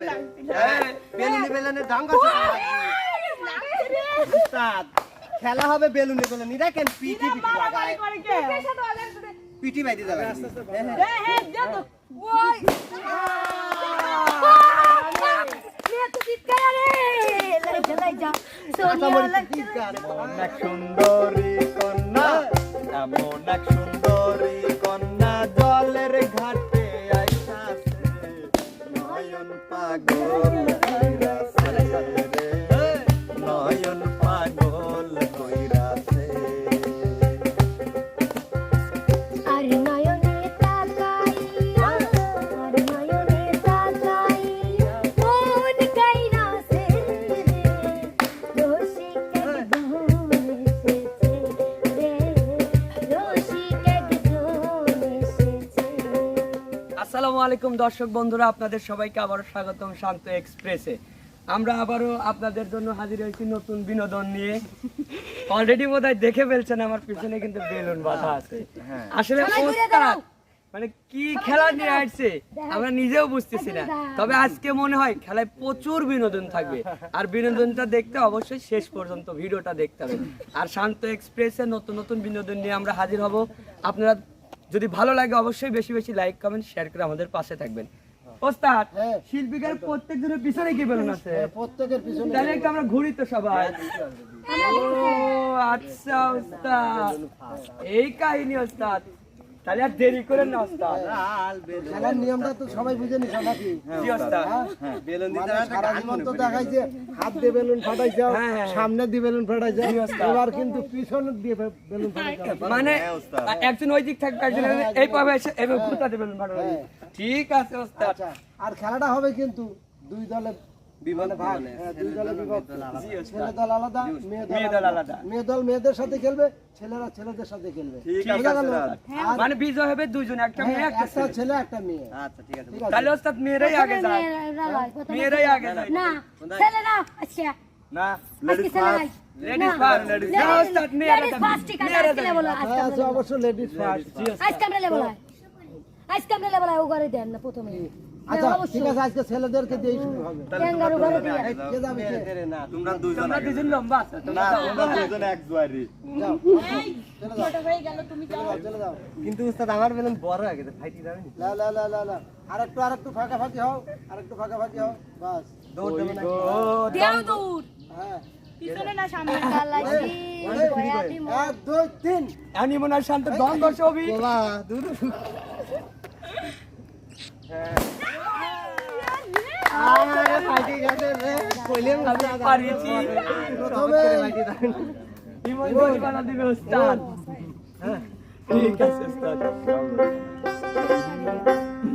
বেলুনি বেলুনি। ঢঙ্গ উস্তাদ খেলা হবে বেলুনি বেলুনি দেখেন পিটি পিটি লাগায় পিটি বাইতে যাবে সুন্দরী কন্যা এমন এক সুন্দরী আলাইকুম দর্শক বন্ধুরা আপনাদের সবাইকে আবারও স্বাগতম শান্ত এক্সপ্রেসে। আমরা আবারও আপনাদের জন্য হাজির হয়েছি নতুন বিনোদন নিয়ে। অলরেডি বোধহয় দেখে ফেলছেন আমার পিছনে কিন্তু বেলুন বাঁধা আছে। আসলে মানে কি খেলা নিয়ে আসছে আমরা নিজেও বুঝতেছি না। তবে আজকে মনে হয় খেলায় প্রচুর বিনোদন থাকবে। আর বিনোদনটা দেখতে অবশ্যই শেষ পর্যন্ত ভিডিওটা দেখতে হবে। আর শান্ত এক্সপ্রেসে নতুন নতুন বিনোদন নিয়ে আমরা হাজির হব। আপনারা যদি ভালো লাগে অবশ্যই বেশি বেশি লাইক কমেন্ট শেয়ার করে আমাদের পাশে থাকবেন। ওস্তাদ শিল্পীদের প্রত্যেকজনের পিছনে কি বেলুন আছে? প্রত্যেকের পিছনে। তাহলে একটু আমরা ঘুরি তো সবাই। ও আচ্ছা ওস্তাদ। এই কাহিনী ওস্তাদ। তাহলে আর দেরি করেন না ওস্তাদ খেলার নিয়মটা তো সবাই বুঝে নিছ নাকি? জি ওস্তাদ বেলুন দিতে মানে সারা জীবন তো দেখাইছে হাত দিয়ে বেলুন ফাটাইছে হ্যাঁ, হ্যাঁ। সামনে দিয়ে বেলুন এবার কিন্তু পিছন দিয়ে বেলুন ফাটাইছে। মানে একজন ওই দিক থাকবে একজন এই পাবে ঘুরতে ঠিক আছে ওস্তাদ আচ্ছা আর খেলাটা হবে কিন্তু দুই দলে মেয়েদের সাথে খেলবে ছেলেরা ছেলেদের সাথে খেলবে। ঠিক আছে বুঝা গেল? ওস্তাদ। আর মানে বিজয় হবে দুজন একটা মেয়ে হ্যাঁ, একটা একটা ছেলে। ছেলে একটা মেয়ে। আচ্ছা ঠিক আছে তাহলে ওস্তাদ মেয়েরাই আগে যায় মেয়েরা লয়, প্রথমে মেয়েরাই আগে যায় না ছেলেরা আচ্ছা। না আজকে ladies first Ladies first, ladies Ladies- মেয়েরা ladies ঠিক আছে, আজকে যাবে। আজকে আমরা অবশ্য লেডিস ফার্স্ট আজকে আমরা লেবো আজকে আমরা লেবো ও ঘরে দেন না প্রথমে। আচ্ছা হ্যাঁ, ঠিক আছে আজকে ছেলেদেরকে দিয়েই শুরু হবে। ক্যাঙ্গারু ঘরে দিয়ে। কে যাবে কে? না তোমরা দুইজন তোমরা আগে দুজন লম্বা আছো, না তোমরা তোমরা দুইজন এক জুয়ারি। যাও। চলে যাও। চলে যাও চলে যাও। কিন্তু উস্তাদ আমার বেলুন বড় হয়ে গেছে ফাইটি যাবে না। লা লা লা লা লা। আরেকটু আরেকটু ফাঁকাফাঁকি হও আরেকটু ফাঁকাফাঁকি হও। বাস। দৌড় দেবো না হ্যাঁ এক দুই তিন। আমি মনে হয় শান্ত দম বাবা দূর।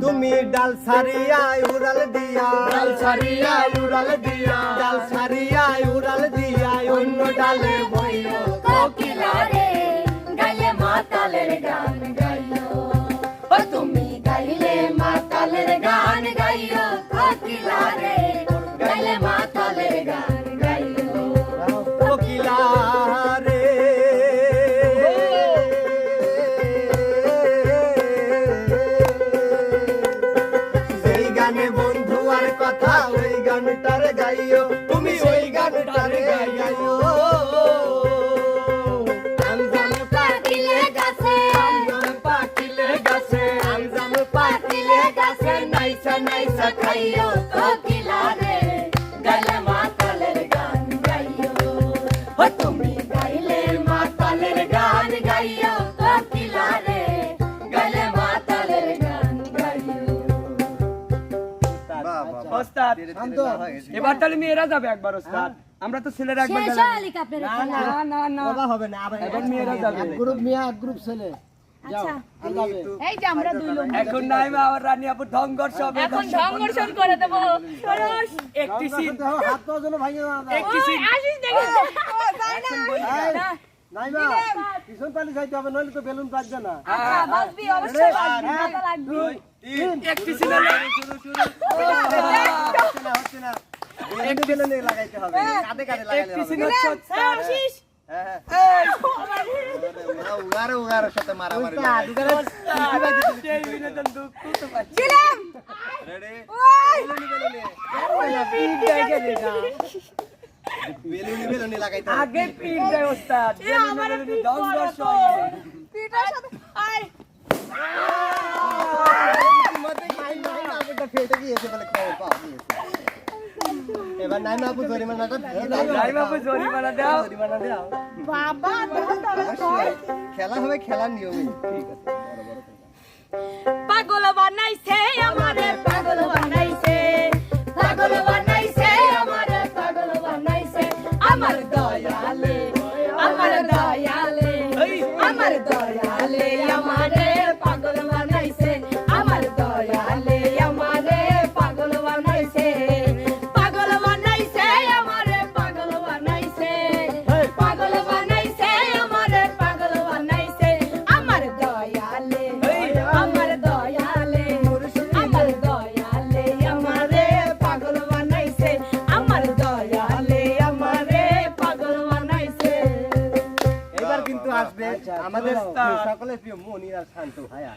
তুমি ডাল সারিয়া উড়াল দিয়া ডাল ছাড়িয়া উড়াল দিয়া ডাল সারিয়া উড়াল দিয়া অন্য ডালে বইও কোকিলা রে, গাইলে মাতালের গান গাইও। গানটার গাইও তুমি ওই গানটারে গাইও। নাইসা নাইসা খাইও, কোকিলা ওস্তাদ শান্ত। এবার তাহলে মেয়েরা যাবে একবার ওস্তাদ। আমরা তো ছেলেরা একবার না না না না বাবা হবে না এবার মেয়েরা যাবে। গ্রুপ মেয়ে এক গ্রুপ ছেলে। যাও আচ্ছা। আর যাবে এই যে আমরা দুই লোক। এখন নাই আমার রানী আপু ধঙ্গর্ষ হবে। এখন সংঘর্ষণ করে দেবো। সরস। একটি সিন হাত পাও যেন ভাঙে না একটি সিন আসিস দেখে। এই, নাইমা পিছন পালি যাইতে হবে নইলে তো বেলুন বাজবে না। আচ্ছা অবশ্যই লাগবি একটি সিন হলো হচ্ছে না বেলুনে বেলুনে লাগাইতে হবে কাঁধে কাঁধে লাগাইতে একটি হবে সিন হচ্ছে ওস্তাদ। আসিস হ্যাঁ হ্যাঁ উগারে উগারের সাথে মারামারি ওস্তাদ, সেই বিনোদন দুঃখ তো পাচ্ছি রেডি বেলুনে বেলুনে না পিঠ দেখে দে না বেলুনি বেলুনি লাগাইতে হবে। আগে পিঠ দেয় ওস্তাদ পিঠার সাথে বলে খবর পাওয়া গিয়েছে। এবার নাই বাবু জরিমানাটা নাই বাবু জরিমানা দাও জরিমানা দাও। বাবা খেলা হবে খেলার নিয়মে ঠিক আছে বড় বড় পাগল ওস্তাদ। সকলের প্রিয় মনির আর শান্ত ভাইয়া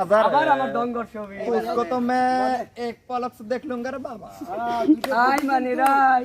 আবার আমার দঙ্গর ছবি उसको तो मैं एक पलक से देख लूंगा रे बाबा আই মানে রাই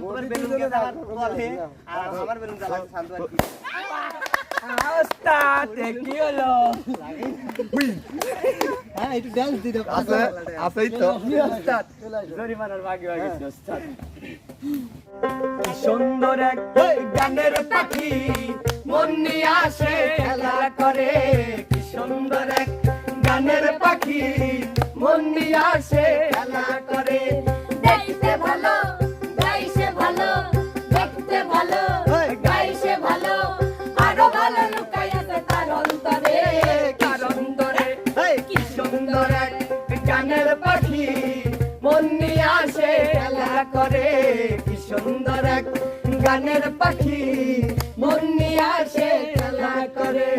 শান্তর বেলুন কে জ্বালাতে বলে আর আমার বেলুন কি? সুন্দর এক গানের পাখি মন নিয়ে আসে খেলা করে। কি সুন্দর এক গানের পাখি মন নিয়ে আসে খেলা করে। সুন্দর এক গানের পাখি মন নিয়ে আসে খেলা করে।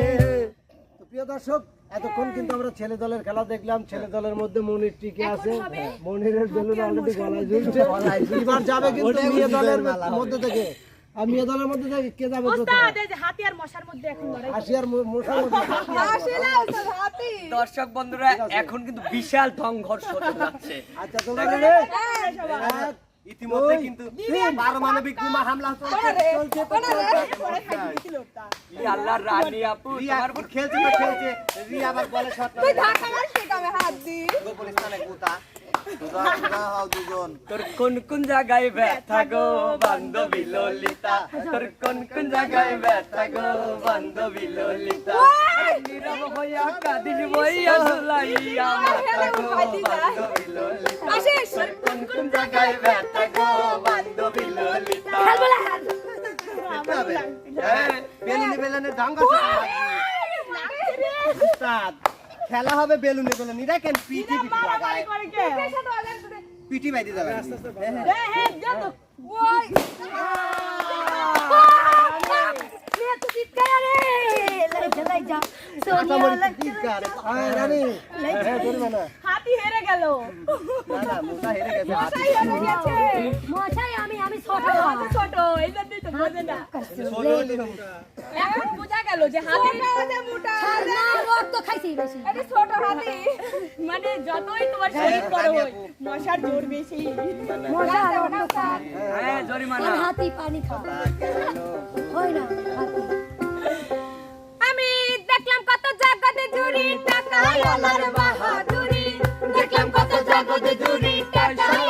প্রিয় দর্শক এতক্ষণ কিন্তু আমরা ছেলে দলের খেলা দেখলাম। ছেলে দলের মধ্যে মনির টিকে আছে। মনিরের বেলুন অলরেডি গলায় ঝুলছে। এবার যাবে কিন্তু মেয়ে দলের মধ্যে থেকে। আর মেয়ে দলের মধ্যে থেকে কে যাবে ওস্তাদ এই যে হাতি আর মশার মধ্যে এখন মশার মধ্যে আসলে ওস্তাদ হাতি। দর্শক বন্ধুরা এখন কিন্তু বিশাল সংঘর্ষ হতে যাচ্ছে। আচ্ছা তোমরা এক ইতিমধ্যে কিন্তু পারমাণবিক বোমা হামলা চলছে ই আল্লাহর রানী আপু তোমার আবার খেলছে তো খেলছে। রিয়া আবার বলে শট তুই ঢাকা মার সেটামে হাত দি। সুদা হও দুজন। তোর কোন কোন জায়গায় ব্যথা গো বান্ধবী ললিতা? তোর কোন কোন জায়গায় ব্যথা গো বান্ধবী ললিতা? কোন কোন জায়গায় হ্যাঁ, খেলা হবে বেলুনি বেলুনি দেখেন পিটি পিটি পিটি বাইতে যাবে রে হে যত ওই মেয়ে তো চিৎকার রে সোনিয়া হ্যাঁ হ্যাঁ হাতি হেরে গেল। না না মোটা হেরে গেছে মশাই হেরে গেছে। মশাই আমি আমি ছোট। হাতি ছোট এই জন্যই তো বোঝে না। ছোট হলে এখন বোঝা গেল যে হাতি মোটা। না রক্ত খাইছি বেশি। এটা ছোট হাতি। মানে যতই তোমার শরীর বড় হয়। মশার জোর বেশি। মশা রক্ত খায়। হ্যাঁ জরিমানা হাতি পানি খায়। হয় না হাতি। জুড়ি টাকায় আলার বাহাদুরি? দেখলাম কত জগতে জুড়ি টাকায়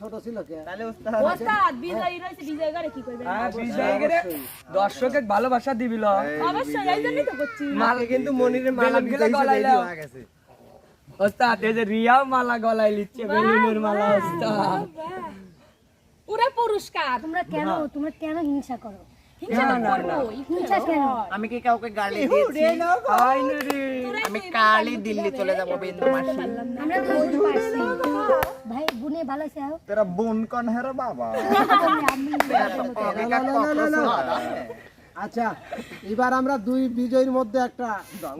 ছোট ছিল কে? তাহলে ওস্তাদ ওস্তাদ বিজয়ী রয়েছে বিজয় করে কি করবে? হ্যাঁ বিজয় দর্শকের ভালোবাসা দিবিল অবশ্যই এই জন্যই তো করছি। মাকে কিন্তু মনিরের মালা বিজয়ী গেছে। ওস্তাদ এই যে মালা গলায় লিচ্ছে বেলুনের মালা ওস্তাদ। পুরো পুরস্কার তোমরা কেন তোমরা কেন হিংসা করো? আমি কি কাউকে গালি দিয়েছি। আমি কালি দিল্লি চলে যাব বিন্দু মাসি। আমরা তো বুঝতে পারছি। ভাই বুনে ভালো আছে আও। বোন কন হ্যাঁ বাবা। আচ্ছা এবার আমরা দুই বিজয়ীর মধ্যে একটা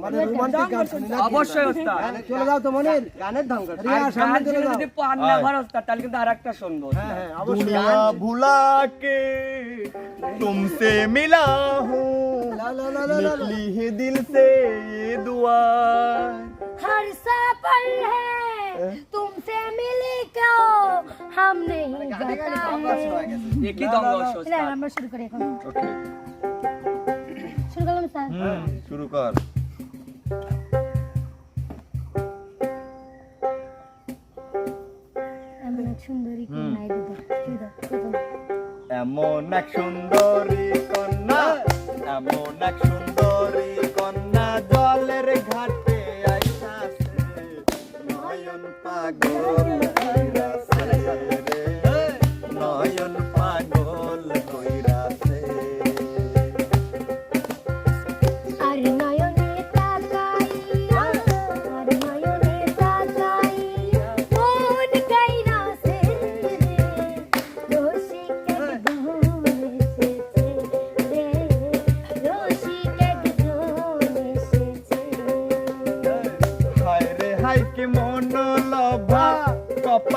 মানে রোমান্টিক গান শুনি নাকি? অবশ্যই ওস্তাদ চলে যাও তো মনির গানের ঢং করে রিয়া আর সামনে গান চলে ছেড়ে যাও যদি পান না ভর ওস্তাদ তাহলে কিন্তু আরেকটা শুনবো হ্যাঁ হ্যাঁ অবশ্যই दुनिया भुला के तुमसे मिला हूँ লা, লা, লা, লা, লা, লা। निकली है दिल से ये दुआ हर सफर है तुमसे मिले क्यों हम नहीं जाता है একই দঙ্গল চলে আমরা শুরু করলাম স্যার। শুরু কর। এমন এক সুন্দরী কন্যা এমন এক সুন্দরী কন্যা এমন এক জলের ঘাটে আইসাছে নয়ন পাগল।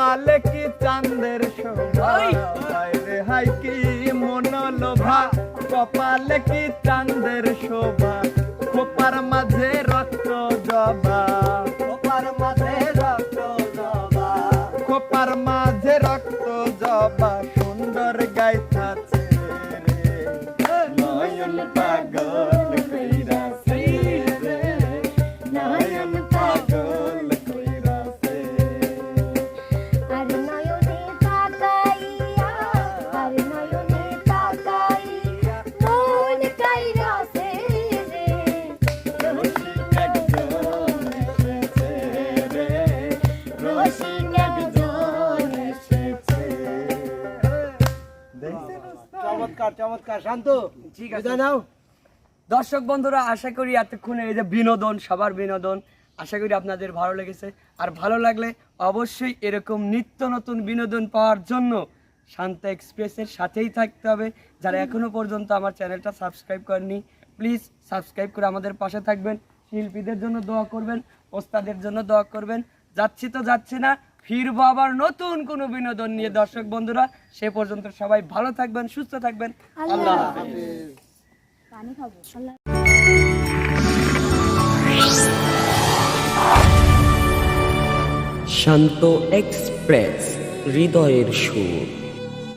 কপালে কি চাঁদের শোভা হাই রে কি মন লোভা কপালে কি চমৎকার চমৎকার। শান্ত ঠিক আছে। নাও। দর্শক বন্ধুরা আশা করি এতক্ষণে এই যে বিনোদন সবার বিনোদন আশা করি আপনাদের ভালো লেগেছে। আর ভালো লাগলে অবশ্যই এরকম নিত্য নতুন বিনোদন পাওয়ার জন্য শান্ত এক্সপ্রেসের সাথেই থাকতে হবে। যারা এখনও পর্যন্ত আমার চ্যানেলটা সাবস্ক্রাইব করেনি প্লিজ সাবস্ক্রাইব করে আমাদের পাশে থাকবেন। শিল্পীদের জন্য দোয়া করবেন ওস্তাদের জন্য দোয়া করবেন। যাচ্ছি তো যাচ্ছি না ফিরবো আবার নতুন কোন বিনোদন নিয়ে। দর্শক বন্ধুরা সে পর্যন্ত সবাই ভালো থাকবেন সুস্থ থাকবেন। আল্লাহ পানি খাব আল্লাহ শান্ত এক্সপ্রেস হৃদয়ের সুর।